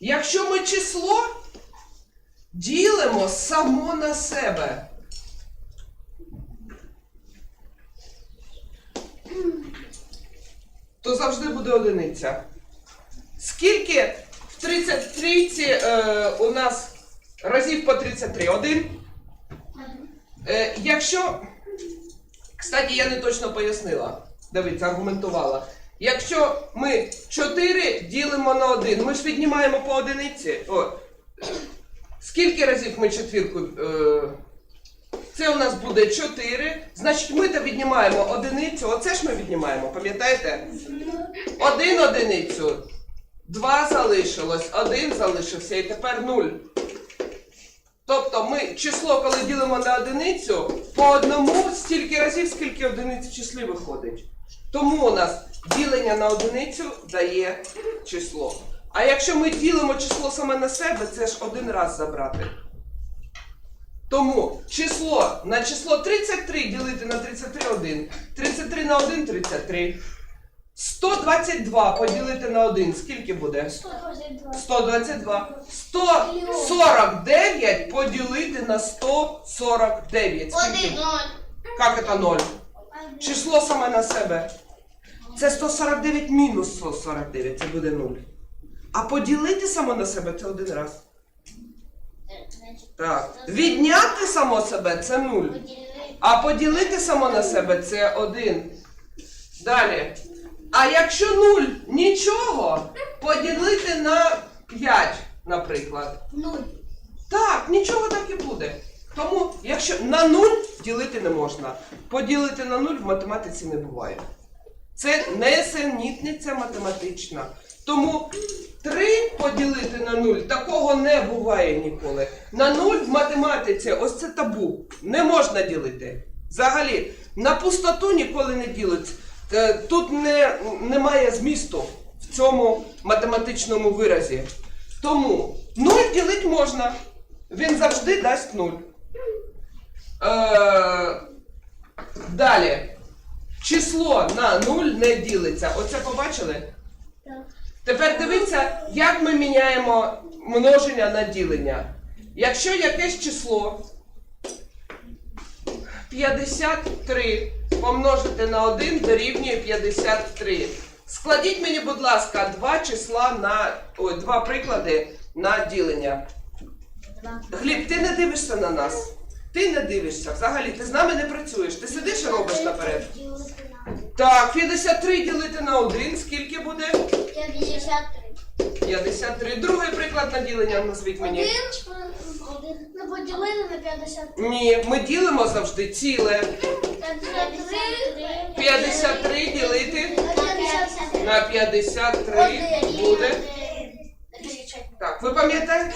Якщо ми число ділимо само на себе. То завжди буде одиниця. Скільки в 33 е, у нас разів по 33? Один? Е, якщо. Кстати, я не точно пояснила. Дивіться, аргументувала. Якщо ми 4 ділимо на 1, ми ж віднімаємо по одиниці. О, скільки разів ми четвірку. Е, це у нас буде 4. Значить, ми то віднімаємо одиницю. Оце ж ми віднімаємо, пам'ятаєте? Один одиницю. Два залишилось, один залишився і тепер нуль. Тобто ми число, коли ділимо на одиницю, по одному стільки разів, скільки одиниць в числі виходить. Тому у нас ділення на одиницю дає число. А якщо ми ділимо число саме на себе, це ж один раз забрати. Тому число на число 33 ділити на 33 1. 33 на 1 33. 122 поділити на 1. Скільки буде? 122. 149 поділити на 149. Скільки? Як це 0? Число саме на себе. Це 149 мінус 149, це буде 0. А поділити само на себе це один раз. Так. Відняти само себе це 0. А поділити само на себе це 1. Далі. А якщо 0 нічого, поділити на 5, наприклад. Нуль. Так, нічого так і буде. Тому, якщо на 0 ділити не можна, поділити на 0 в математиці не буває. Це несенітниця математична. Тому 3 поділити на 0 такого не буває ніколи. На 0 в математиці ось це табу. Не можна ділити. Взагалі, на пустоту ніколи не ділиться. Е, Тут не, немає змісту в цьому математичному виразі. Тому 0 ділити можна. Він завжди дасть 0. Е, далі. Число на 0 не ділиться. Оце побачили? Так. Тепер дивіться, як ми міняємо множення на ділення. Якщо якесь число 53 помножити на 1 дорівнює 53. Складіть мені, будь ласка, два числа на ой, два приклади на ділення. Гліб, ти не дивишся на нас. Ти не дивишся. Взагалі, ти з нами не працюєш. Ти сидиш і робиш наперед. Так, 53 ділити на 1. Скільки буде? 53. 53. Другий приклад на ділення назвіть мені. Один. Один. Ну, поділили на 53. Ні, ми ділимо завжди ціле. 53. 53 ділити на 53 буде. Так, ви пам'ятаєте?